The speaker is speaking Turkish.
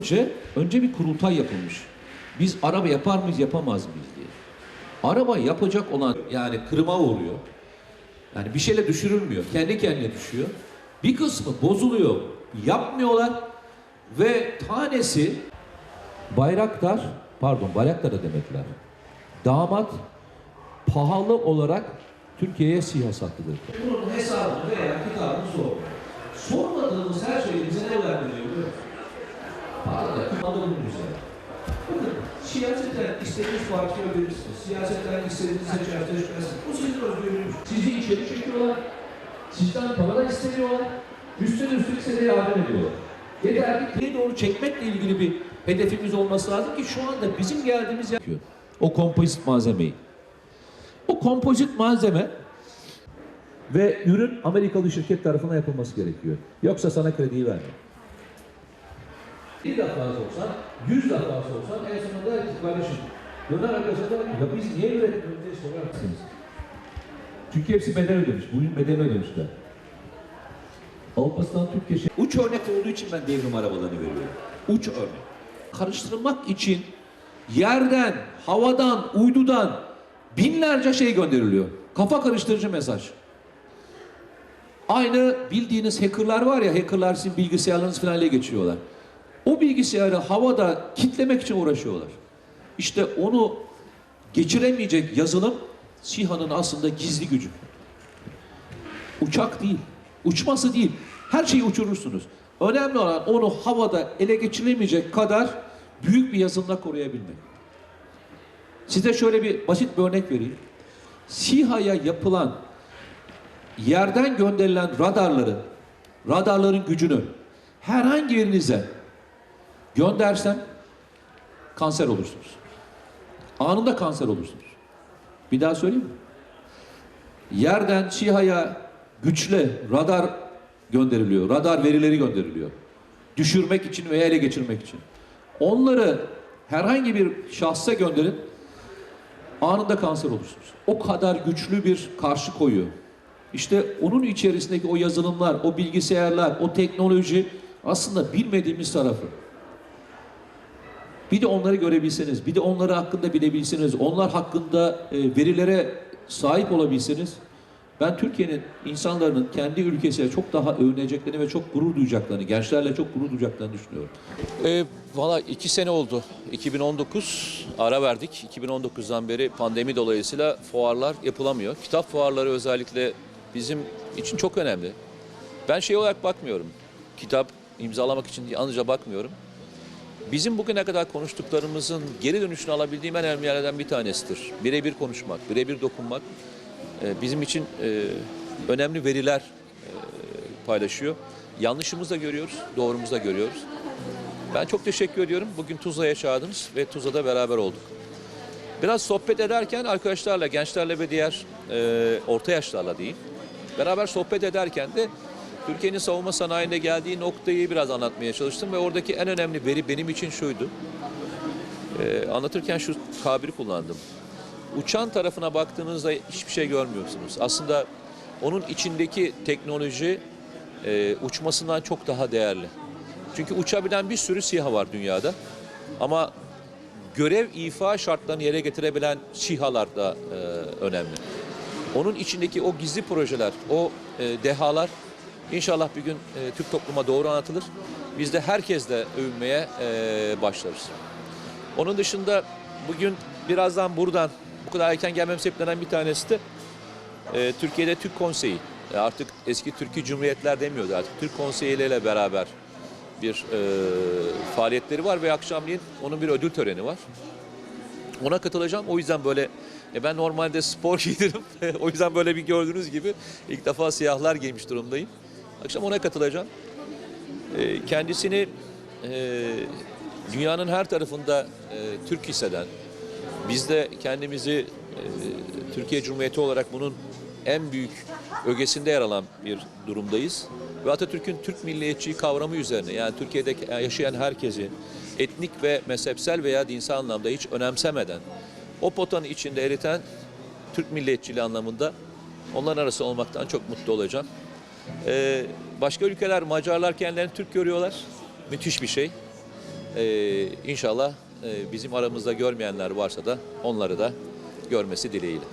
önce, önce bir kurultay yapılmış. Biz araba yapar mıyız yapamaz mıyız diye. Araba yapacak olan yani kırıma uğruyor. Yani bir şeyle düşürülmüyor. Kendi kendine düşüyor. Bir kısmı bozuluyor. Yapmıyorlar. Ve tanesi Bayraktar, pardon Bayraktar da demediler. Damat pahalı olarak Türkiye'ye SİHA sattıdır. Bunun hesabını veya kitabını sormuyor. Sormadığımız her şeyi bize ne olarak adamın üzerine. Bakın siyaseten istediğiniz partiye verirsiniz. Siyasetten istediğiniz seçersiniz. Bu sizin özgürlüğünüz. Sizi içeri çekiyorlar. Sizden para da istemiyorlar. Üstüne üstlük size yardım ediyorlar. Yeter ki doğru çekmekle ilgili bir hedefimiz olması lazım ki şu anda bizim geldiğimiz yer... O kompozit malzemeyi. O kompozit malzeme ve ürün Amerikalı şirket tarafından yapılması gerekiyor. Yoksa sana krediyi vermiyor. Bir defa sorsan, yüz defa sorsan en sonunda der ki kardeşim döner arkadaşlar der ki, ya biz niye üretmiyoruz diye sorarsınız. Çünkü hepsi bedel ödemiş. Bugün bedel ödemişler. Alparslan Türkiye şey... Uç örnek olduğu için ben devrim arabalarını veriyorum. Uç örnek. Karıştırmak için yerden, havadan, uydudan binlerce şey gönderiliyor. Kafa karıştırıcı mesaj. Aynı bildiğiniz hackerlar var ya, hackerlar sizin bilgisayarlarınızı falan ele geçiriyorlar. O bilgisayarı havada kitlemek için uğraşıyorlar. İşte onu geçiremeyecek yazılım SİHA'nın aslında gizli gücü. Uçak değil, uçması değil. Her şeyi uçurursunuz. Önemli olan onu havada ele geçiremeyecek kadar büyük bir yazılımla koruyabilmek. Size şöyle bir basit bir örnek vereyim. SİHA'ya yapılan yerden gönderilen radarları, radarların gücünü herhangi birinize göndersem kanser olursunuz. Anında kanser olursunuz. Bir daha söyleyeyim mi? Yerden SİHA'ya güçlü radar gönderiliyor. Radar verileri gönderiliyor. Düşürmek için veya ele geçirmek için. Onları herhangi bir şahsa gönderin anında kanser olursunuz. O kadar güçlü bir karşı koyuyor. İşte onun içerisindeki o yazılımlar, o bilgisayarlar, o teknoloji aslında bilmediğimiz tarafı. Bir de onları görebilseniz, bir de onları hakkında bilebilseniz, onlar hakkında e, verilere sahip olabilseniz, ben Türkiye'nin insanların kendi ülkesiyle çok daha övüneceklerini ve çok gurur duyacaklarını, gençlerle çok gurur duyacaklarını düşünüyorum. E, Valla iki sene oldu. 2019 ara verdik. 2019'dan beri pandemi dolayısıyla fuarlar yapılamıyor. Kitap fuarları özellikle bizim için çok önemli. Ben şey olarak bakmıyorum. Kitap imzalamak için yalnızca bakmıyorum. Bizim bugüne kadar konuştuklarımızın geri dönüşünü alabildiğim en önemli yerlerden bir tanesidir. Birebir konuşmak, birebir dokunmak e, bizim için e, önemli veriler e, paylaşıyor. Yanlışımızı da görüyoruz, doğrumuzu da görüyoruz. Ben çok teşekkür ediyorum. Bugün Tuzla'ya çağırdınız ve Tuzla'da beraber olduk. Biraz sohbet ederken arkadaşlarla, gençlerle ve diğer e, orta yaşlarla değil, beraber sohbet ederken de Türkiye'nin savunma sanayinde geldiği noktayı biraz anlatmaya çalıştım ve oradaki en önemli veri benim için şuydu. E, anlatırken şu tabiri kullandım. Uçan tarafına baktığınızda hiçbir şey görmüyorsunuz. Aslında onun içindeki teknoloji e, uçmasından çok daha değerli. Çünkü uçabilen bir sürü SİHA var dünyada. Ama görev ifa şartlarını yere getirebilen SİHA'lar da e, önemli. Onun içindeki o gizli projeler, o e, dehalar inşallah bir gün e, Türk topluma doğru anlatılır. Biz de herkesle övünmeye e, başlarız. Onun dışında bugün birazdan buradan bu kadar erken gelmem sebeplerinden bir tanesi de e, Türkiye'de Türk Konseyi. E, artık eski Türkiye Cumhuriyetler demiyordu artık Türk Konseyi ile beraber bir e, faaliyetleri var ve akşamleyin onun bir ödül töreni var. Ona katılacağım. O yüzden böyle e, ben normalde spor giydirim. o yüzden böyle bir gördüğünüz gibi ilk defa siyahlar giymiş durumdayım. Akşam ona katılacağım. E, kendisini e, dünyanın her tarafında e, Türk hisseden, biz de kendimizi e, Türkiye Cumhuriyeti olarak bunun en büyük ögesinde yer alan bir durumdayız. Ve Atatürk'ün Türk milliyetçiliği kavramı üzerine yani Türkiye'de yaşayan herkesi etnik ve mezhepsel veya dinsel anlamda hiç önemsemeden o potanın içinde eriten Türk milliyetçiliği anlamında onların arasında olmaktan çok mutlu olacağım. Ee, başka ülkeler Macarlar kendilerini Türk görüyorlar. Müthiş bir şey. Ee, inşallah e, bizim aramızda görmeyenler varsa da onları da görmesi dileğiyle.